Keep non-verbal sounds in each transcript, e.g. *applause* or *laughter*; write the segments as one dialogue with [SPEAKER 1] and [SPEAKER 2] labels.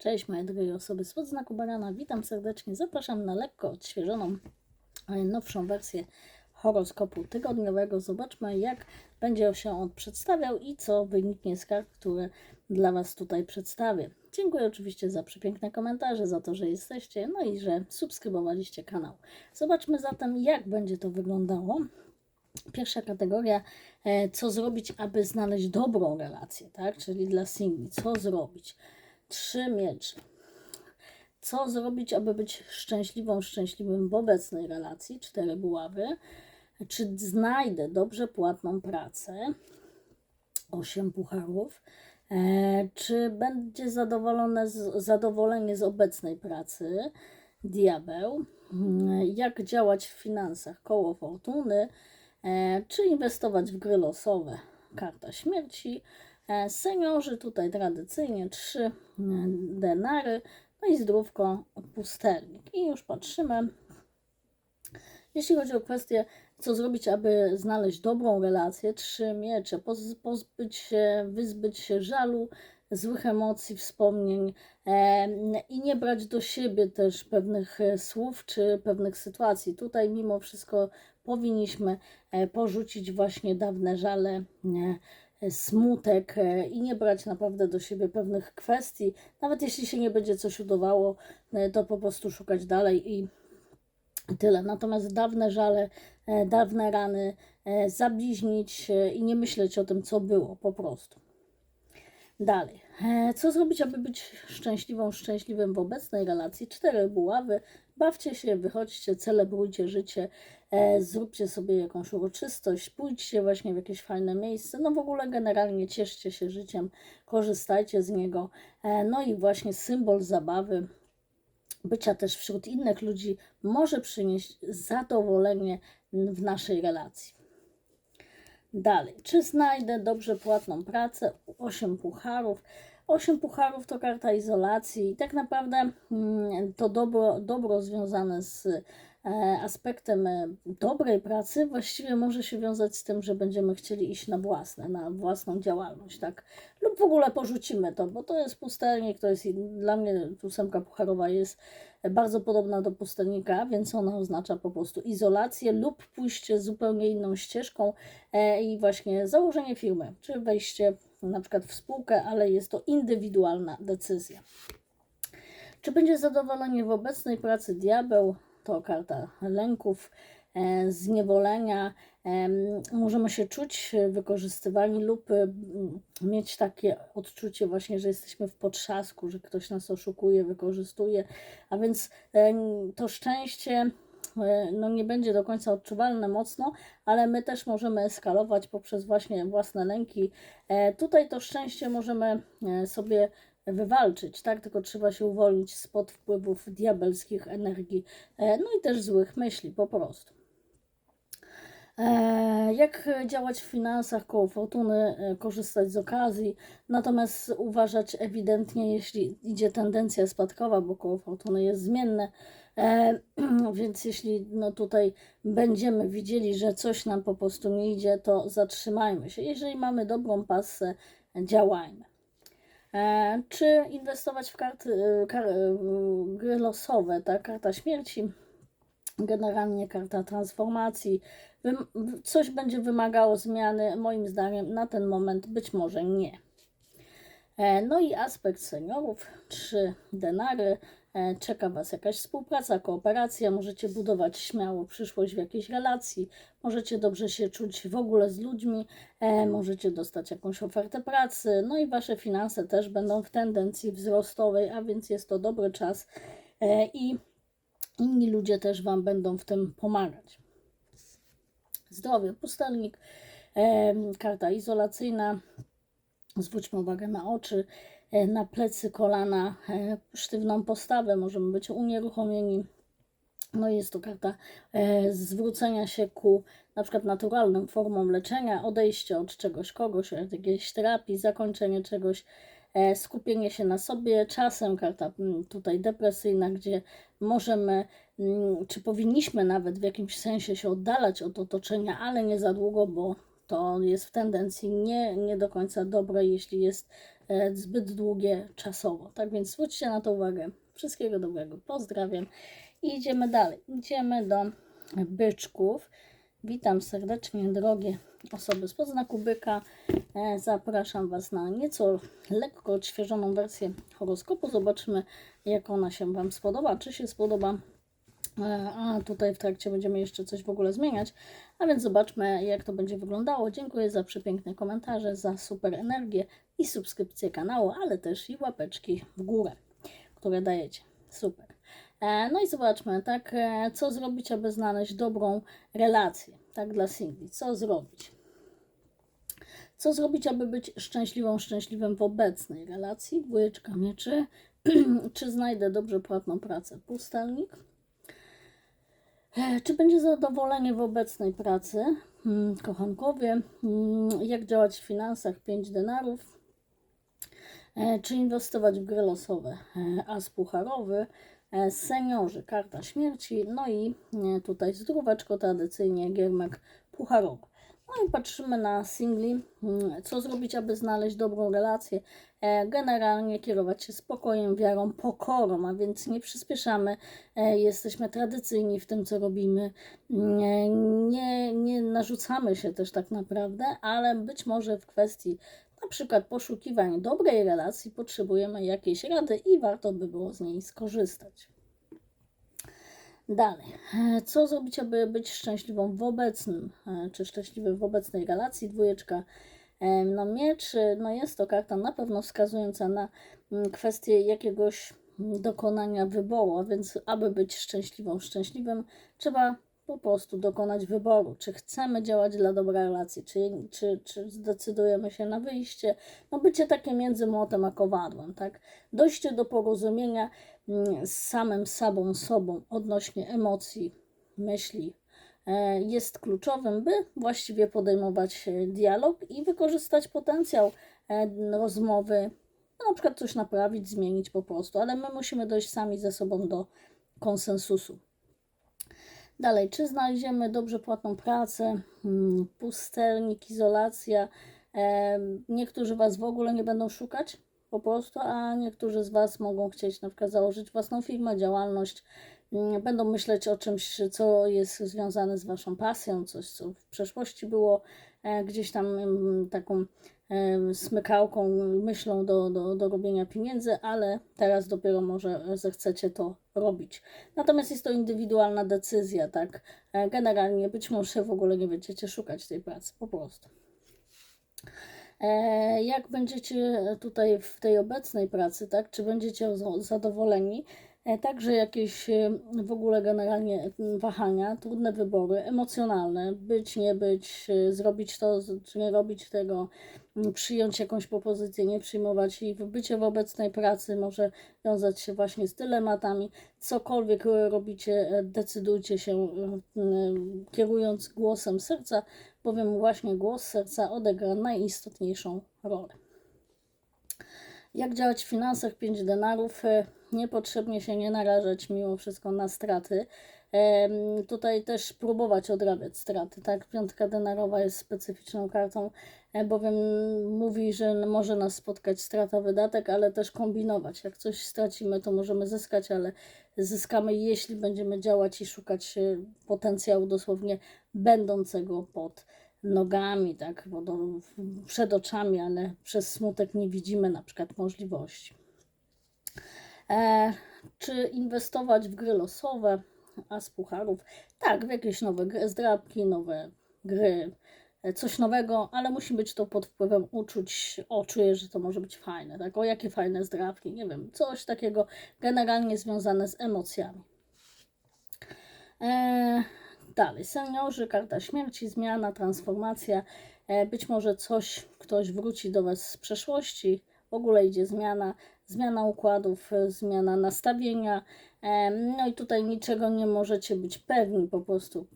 [SPEAKER 1] Cześć moje drogie osoby z podznaku Barana, witam serdecznie, zapraszam na lekko odświeżoną, ale nowszą wersję horoskopu tygodniowego. Zobaczmy jak będzie się on przedstawiał i co wyniknie z kart, które dla Was tutaj przedstawię. Dziękuję oczywiście za przepiękne komentarze, za to, że jesteście, no i że subskrybowaliście kanał. Zobaczmy zatem jak będzie to wyglądało. Pierwsza kategoria, e, co zrobić, aby znaleźć dobrą relację, tak? Czyli dla singli, co zrobić? Trzy miecze. Co zrobić, aby być szczęśliwą, szczęśliwym w obecnej relacji? Cztery buławy. Czy znajdę dobrze płatną pracę? Osiem pucharów. E, czy będzie zadowolone z, zadowolenie z obecnej pracy? Diabeł. Mm, Jak działać w finansach? Koło fortuny. E, czy inwestować w gry losowe? Karta śmierci. E, Seniorzy tutaj tradycyjnie trzy e, denary, no i zdrówko pustelnik. I już patrzymy. Jeśli chodzi o kwestię, co zrobić, aby znaleźć dobrą relację, trzy miecze, poz- pozbyć się, wyzbyć się żalu, złych emocji, wspomnień e, i nie brać do siebie też pewnych e, słów czy pewnych sytuacji. Tutaj mimo wszystko powinniśmy porzucić właśnie dawne żale, smutek e, i nie brać naprawdę do siebie pewnych kwestii. Nawet jeśli się nie będzie coś udawało, e, to po prostu szukać dalej i tyle. Natomiast dawne żale, e, dawne rany e, zabliźnić e, i nie myśleć o tym, co było po prostu. Dalej. E, Co zrobić, aby być szczęśliwą, szczęśliwym w obecnej relacji? Cztery buławy. Bawcie się, wychodźcie, celebrujcie życie, e, zróbcie sobie jakąś uroczystość, pójdźcie właśnie w jakieś fajne miejsce. No w ogóle generalnie cieszcie się życiem, korzystajcie z niego. E, no i właśnie symbol zabawy, bycia też wśród innych ludzi może przynieść zadowolenie w naszej relacji. Dalej, czy znajdę dobrze płatną pracę? Osiem pucharów. Osiem pucharów to karta izolacji i tak naprawdę mm, to dobro, dobro związane z e, aspektem e, dobrej pracy właściwie może się wiązać z tym, że będziemy chcieli iść na własne, na własną działalność, tak? Lub w ogóle porzucimy to, bo to jest pustelnik, to jest dla mnie ósemka pucharowa jest bardzo podobna do pustelnika, więc ona oznacza po prostu izolację lub pójście zupełnie inną ścieżką e, i właśnie założenie firmy, czy wejście na przykład w spółkę, ale jest to indywidualna decyzja. Czy będzie zadowolenie w obecnej pracy diabeł? To karta lęków, e, zniewolenia. Em, Możemy się czuć wykorzystywani lub e, mieć takie odczucie właśnie, że jesteśmy w potrzasku, że ktoś nas oszukuje, wykorzystuje, a więc to szczęście e, no nie będzie do końca odczuwalne mocno, ale my też możemy eskalować poprzez właśnie własne lęki. E, Tutaj to szczęście możemy e, sobie wywalczyć, tak? Tylko trzeba się uwolnić spod wpływów diabelskich energii, e, no i też złych myśli po prostu. E, Jak działać w finansach koło fortuny, e, korzystać z okazji, natomiast uważać ewidentnie, jeśli idzie tendencja spadkowa, bo koło fortuny jest zmienne, *clears throat* więc jeśli no tutaj będziemy widzieli, że coś nam po prostu nie idzie, to zatrzymajmy się. Jeżeli mamy dobrą pasę, działajmy. E, Czy inwestować w karty, e, kar, e, gry losowe, tak? Karta śmierci, generalnie karta transformacji. Coś będzie wymagało zmiany, moim zdaniem na ten moment być może nie. No i aspekt seniorów, trzy denary, czeka Was jakaś współpraca, kooperacja, możecie budować śmiało przyszłość w jakiejś relacji, możecie dobrze się czuć w ogóle z ludźmi, e, możecie dostać jakąś ofertę pracy, no i Wasze finanse też będą w tendencji wzrostowej, a więc jest to dobry czas e, i inni ludzie też Wam będą w tym pomagać. Zdrowie, pustelnik, karta izolacyjna, zwróćmy uwagę na oczy, e, na plecy, kolana, e, sztywną postawę, możemy być unieruchomieni. No jest to karta e, zwrócenia się ku na przykład naturalnym formom leczenia, odejście od czegoś, kogoś, od jakiejś terapii, zakończenie czegoś, e, skupienie się na sobie. Czasem karta mm, tutaj depresyjna, gdzie możemy, mm, czy powinniśmy nawet w jakimś sensie się oddalać od otoczenia, ale nie za długo, bo to jest w tendencji nie, nie do końca dobre, jeśli jest e, zbyt długie czasowo. Tak więc zwróćcie na to uwagę. Wszystkiego dobrego. Pozdrawiam. I idziemy dalej. Idziemy do byczków. Witam serdecznie, drogie osoby z podznaku byka. E, Zapraszam Was na nieco lekko odświeżoną wersję horoskopu. Zobaczymy, jak ona się Wam spodoba. Czy się spodoba E, A tutaj w trakcie będziemy jeszcze coś w ogóle zmieniać, a więc zobaczmy, jak to będzie wyglądało. Dziękuję za przepiękne komentarze, za super energię i subskrypcję kanału, ale też i łapeczki w górę, które dajecie. Super. E, No i zobaczmy, tak, e, co zrobić, aby znaleźć dobrą relację, tak, dla singli. Co zrobić? Co zrobić, aby być szczęśliwą, szczęśliwym w obecnej relacji? Dwójeczka mieczy. *clears throat* Czy znajdę dobrze płatną pracę? Pustelnik. E, Czy będzie zadowolenie w obecnej pracy? Hmm, Kochankowie, Hmm, jak działać w finansach? 5 denarów. E, Czy inwestować w gry losowe? E, As pucharowy, e, seniorzy, karta śmierci, no i tutaj zdróweczko tradycyjnie, giermek pucharowy. No i patrzymy na singli, Hmm, co zrobić, aby znaleźć dobrą relację. Generalnie kierować się spokojem, wiarą, pokorą, a więc nie przyspieszamy, jesteśmy tradycyjni w tym, co robimy, nie, nie, nie narzucamy się też tak naprawdę, ale być może w kwestii przykład poszukiwań dobrej relacji potrzebujemy jakiejś rady i warto by było z niej skorzystać. Dalej, co zrobić, aby być szczęśliwą w obecnym, e, czy szczęśliwym w obecnej relacji? Dwójeczka no miecz, e, no jest to karta na pewno wskazująca na mm, kwestię jakiegoś dokonania wyboru, a więc aby być szczęśliwą, szczęśliwym, trzeba po prostu dokonać wyboru, czy chcemy działać dla dobra relacji, czy, czy, czy zdecydujemy się na wyjście, no bycie takie między młotem a kowadłem, tak? Dojście do porozumienia mm, z samym sobą, sobą odnośnie emocji, myśli, e, jest kluczowym, by właściwie podejmować e, dialog i wykorzystać potencjał e, rozmowy, no, na przykład coś naprawić, zmienić po prostu, ale my musimy dojść sami ze sobą do konsensusu. Dalej, czy znajdziemy dobrze płatną pracę, Hmm, pustelnik, izolacja. Em, Niektórzy Was w ogóle nie będą szukać po prostu, a niektórzy z Was mogą chcieć na przykład założyć własną firmę, działalność. Mm, Będą myśleć o czymś, co jest związane z Waszą pasją, coś, co w przeszłości było e, gdzieś tam mm, taką smykałką, myślą do, do, do robienia pieniędzy, ale teraz dopiero może zechcecie to robić. Natomiast jest to indywidualna decyzja, tak? E, Generalnie być może w ogóle nie będziecie szukać tej pracy, po prostu. E, Jak będziecie tutaj w tej obecnej pracy, tak? Czy będziecie za- zadowoleni? E, Także jakieś e, w ogóle generalnie mm, wahania, trudne wybory emocjonalne, być, nie być, e, zrobić to, czy nie robić tego, przyjąć jakąś propozycję, nie przyjmować i bycie w obecnej pracy może wiązać się właśnie z dylematami. Cokolwiek e, robicie, e, decydujcie się e, kierując głosem serca, bowiem właśnie głos serca odegra najistotniejszą rolę. Jak działać w finansach? 5 denarów. Niepotrzebnie się nie narażać mimo wszystko na straty. Tutaj też próbować odrabiać straty. Tak, piątka denarowa jest specyficzną kartą, e, bowiem mówi, że może nas spotkać strata wydatek, ale też kombinować. Jak coś stracimy, to możemy zyskać, ale zyskamy, jeśli będziemy działać i szukać e, potencjału dosłownie będącego pod nogami, tak, bo do, przed oczami, ale przez smutek nie widzimy na przykład możliwości. E, czy inwestować w gry losowe, a z pucharów? Tak, w jakieś nowe gry, zdrabki, nowe gry, e, coś nowego, ale musi być to pod wpływem uczuć, o, czuję, że to może być fajne, tak, o, jakie fajne zdrabki, nie wiem, coś takiego generalnie związane z emocjami. E, dalej, seniorzy, karta śmierci, zmiana, transformacja, e, być może coś, ktoś wróci do Was z przeszłości, w ogóle idzie zmiana, zmiana układów, e, zmiana nastawienia, e, no i tutaj niczego nie możecie być pewni, po prostu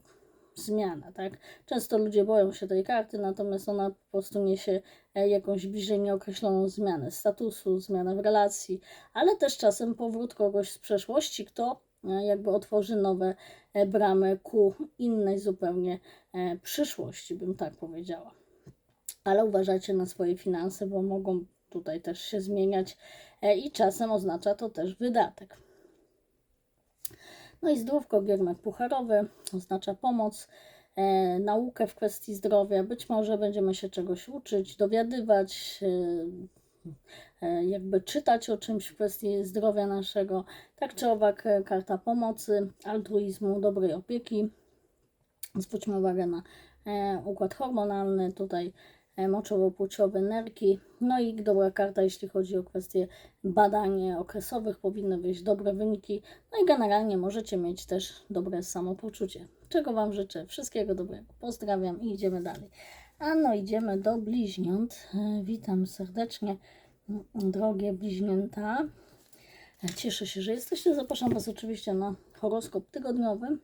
[SPEAKER 1] zmiana, tak? Często ludzie boją się tej karty, natomiast ona po prostu niesie e, jakąś bliżej nieokreśloną zmianę statusu, zmianę w relacji, ale też czasem powrót kogoś z przeszłości, kto jakby otworzy nowe bramy ku innej zupełnie przyszłości, bym tak powiedziała. Ale uważajcie na swoje finanse, bo mogą tutaj też się zmieniać e, i czasem oznacza to też wydatek. No i zdrówko, giermek pucharowy oznacza pomoc, e, naukę w kwestii zdrowia. Być może będziemy się czegoś uczyć, dowiadywać, e, e, jakby czytać o czymś w kwestii zdrowia naszego. Tak czy owak, e, karta pomocy, altruizmu, dobrej opieki. Zwróćmy uwagę na e, układ hormonalny, tutaj moczowo-płciowe nerki. No i dobra karta, jeśli chodzi o kwestie badań okresowych, powinny wyjść dobre wyniki. No i generalnie możecie mieć też dobre samopoczucie. Czego Wam życzę? Wszystkiego dobrego. Pozdrawiam i idziemy dalej. A no, idziemy do bliźniąt. E, Witam serdecznie, drogie bliźnięta. E, Cieszę się, że jesteście. Zapraszam Was oczywiście na horoskop tygodniowy.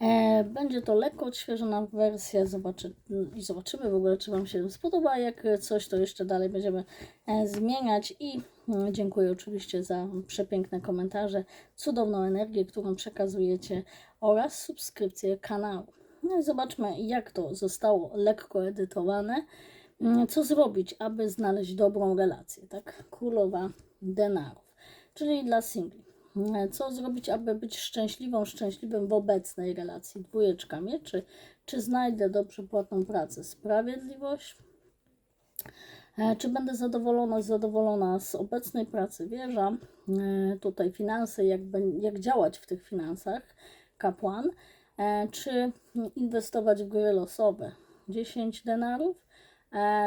[SPEAKER 1] E, Będzie to lekko odświeżona wersja. Zobaczy, I zobaczymy w ogóle, czy Wam się spodoba. Jak coś, to jeszcze dalej będziemy e, zmieniać. I mm, dziękuję oczywiście za przepiękne komentarze, cudowną energię, którą przekazujecie oraz subskrypcję kanału. No i zobaczmy, jak to zostało lekko edytowane. Mm, Co zrobić, aby znaleźć dobrą relację? Tak, królowa denarów, czyli dla singli. E, Co zrobić, aby być szczęśliwą, szczęśliwym w obecnej relacji? Dwójeczka mieczy. Czy znajdę dobrze płatną pracę? Sprawiedliwość. E, Czy będę zadowolona, zadowolona z obecnej pracy? Wieża. E, Tutaj finanse, jak, jak działać w tych finansach? Kapłan. Czy inwestować w gry losowe? 10 denarów.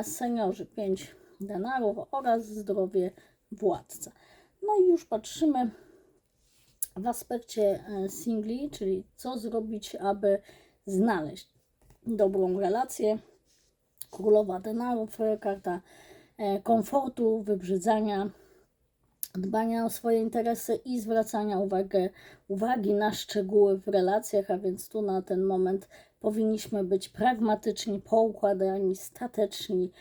[SPEAKER 1] Seniorzy 5 denarów oraz zdrowie władca. No i już patrzymy w aspekcie e, singli, czyli co zrobić, aby znaleźć dobrą relację. Królowa denarów, e, karta e, komfortu, wybrzydzania, dbania o swoje interesy i zwracania uwagę, uwagi na szczegóły w relacjach, a więc tu na ten moment powinniśmy być pragmatyczni, poukładani, stateczni,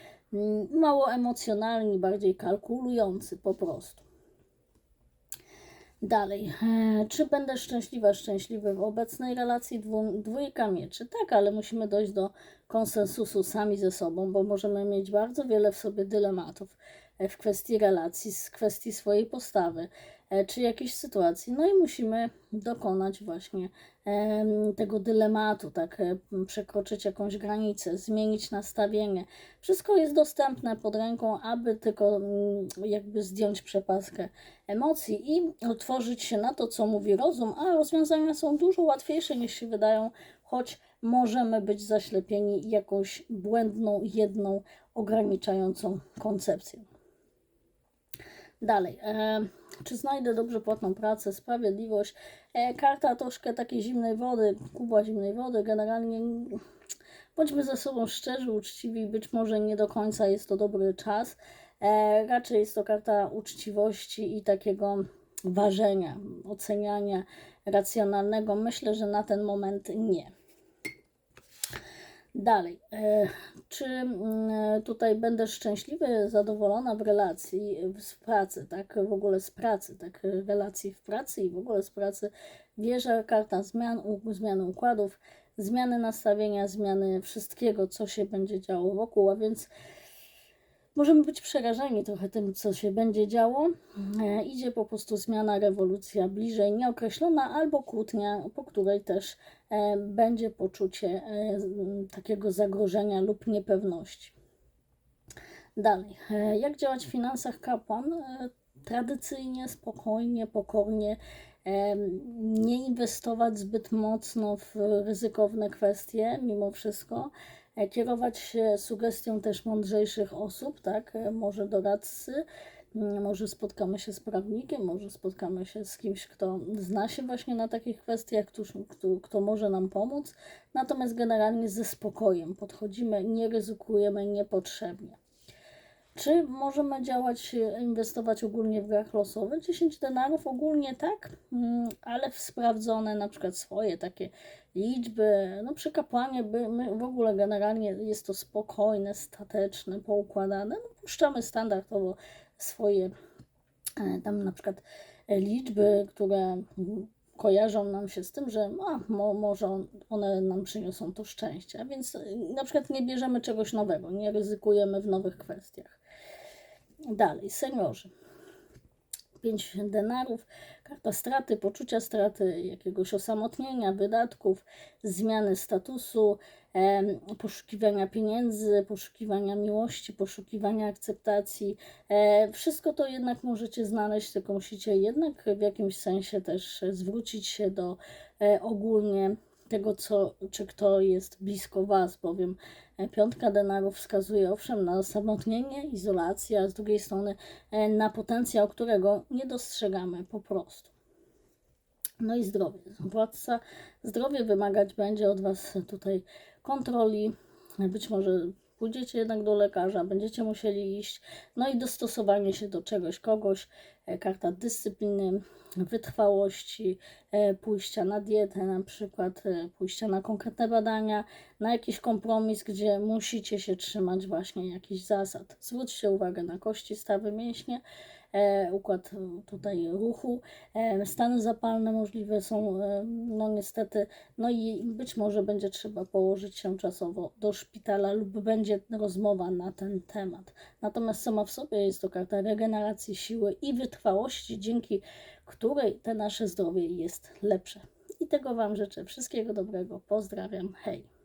[SPEAKER 1] mało emocjonalni, bardziej kalkulujący po prostu. Dalej, czy będę szczęśliwa, szczęśliwy w obecnej relacji dwu, dwójka mieczy? Tak, ale musimy dojść do konsensusu sami ze sobą, bo możemy mieć bardzo wiele w sobie dylematów e, w kwestii relacji, z kwestii swojej postawy, czy jakiejś sytuacji. No i musimy dokonać właśnie tego dylematu, tak, e, przekroczyć jakąś granicę, zmienić nastawienie. Wszystko jest dostępne pod ręką, aby tylko mm, jakby zdjąć przepaskę emocji i otworzyć się na to, co mówi rozum, a rozwiązania są dużo łatwiejsze niż się wydają, choć możemy być zaślepieni jakąś błędną, jedną, ograniczającą koncepcją. Dalej, e, czy znajdę dobrze płatną pracę, sprawiedliwość? E, karta troszkę takiej zimnej wody, kubła zimnej wody. Generalnie bądźmy ze sobą szczerzy, uczciwi, być może nie do końca jest to dobry czas. E, raczej jest to karta uczciwości i takiego ważenia, oceniania racjonalnego. Myślę, że na ten moment nie. Dalej, e, czy mm, tutaj będę szczęśliwy, zadowolona w relacji, w pracy, tak, w ogóle z pracy, tak, relacji w pracy i w ogóle z pracy. Wierzę, karta zmian, zmiany układów, zmiany nastawienia, zmiany wszystkiego, co się będzie działo wokół, a więc możemy być przerażeni trochę tym, co się będzie działo. E, idzie po prostu zmiana, rewolucja bliżej, nieokreślona, albo kłótnia, po której też e, będzie poczucie e, takiego zagrożenia lub niepewności. Dalej, e, jak działać w finansach kapłan? E, Tradycyjnie, spokojnie, pokornie, e, nie inwestować zbyt mocno w ryzykowne kwestie, mimo wszystko. E, Kierować się sugestią też mądrzejszych osób, tak? E, Może doradcy, mm, może spotkamy się z prawnikiem, może spotkamy się z kimś, kto zna się właśnie na takich kwestiach, któż, kto, kto może nam pomóc. Natomiast generalnie ze spokojem podchodzimy, nie ryzykujemy niepotrzebnie. Czy możemy działać, e, inwestować ogólnie w grach losowych? 10 denarów ogólnie tak, mm, ale w sprawdzone na przykład swoje takie liczby. No przy kapłanie by, my w ogóle generalnie jest to spokojne, stateczne, poukładane. No, puszczamy standardowo swoje e, tam na przykład e, liczby, które mm, kojarzą nam się z tym, że a, mo, może on, one nam przyniosą to szczęście. A więc e, na przykład nie bierzemy czegoś nowego, nie ryzykujemy w nowych kwestiach. Dalej, seniorzy. 5 denarów, karta straty, poczucia straty, jakiegoś osamotnienia, wydatków, zmiany statusu, poszukiwania pieniędzy, poszukiwania miłości, poszukiwania akceptacji. E, wszystko to jednak możecie znaleźć, tylko musicie jednak w jakimś sensie też zwrócić się do e, ogólnie tego, co, czy kto jest blisko Was, bowiem e, piątka denarów wskazuje owszem na osamotnienie, izolację, a z drugiej strony na potencjał, którego nie dostrzegamy po prostu. No i zdrowie. Władca zdrowie wymagać będzie od Was tutaj kontroli. Być może pójdziecie jednak do lekarza, będziecie musieli iść. No i dostosowanie się do czegoś, kogoś. E, Karta dyscypliny, wytrwałości, e, pójścia na dietę, na przykład e, pójścia na konkretne badania, na jakiś kompromis, gdzie musicie się trzymać właśnie jakichś zasad. Zwróćcie uwagę na kości, stawy, mięśnie, układ e, tutaj ruchu, e, stany zapalne możliwe są, e, no niestety, no i być może będzie trzeba położyć się czasowo do szpitala lub będzie rozmowa na ten temat. Natomiast sama w sobie jest to karta regeneracji siły i wytrwałości, dzięki której te nasze zdrowie jest lepsze. I tego Wam życzę. Wszystkiego dobrego. Pozdrawiam. Hej.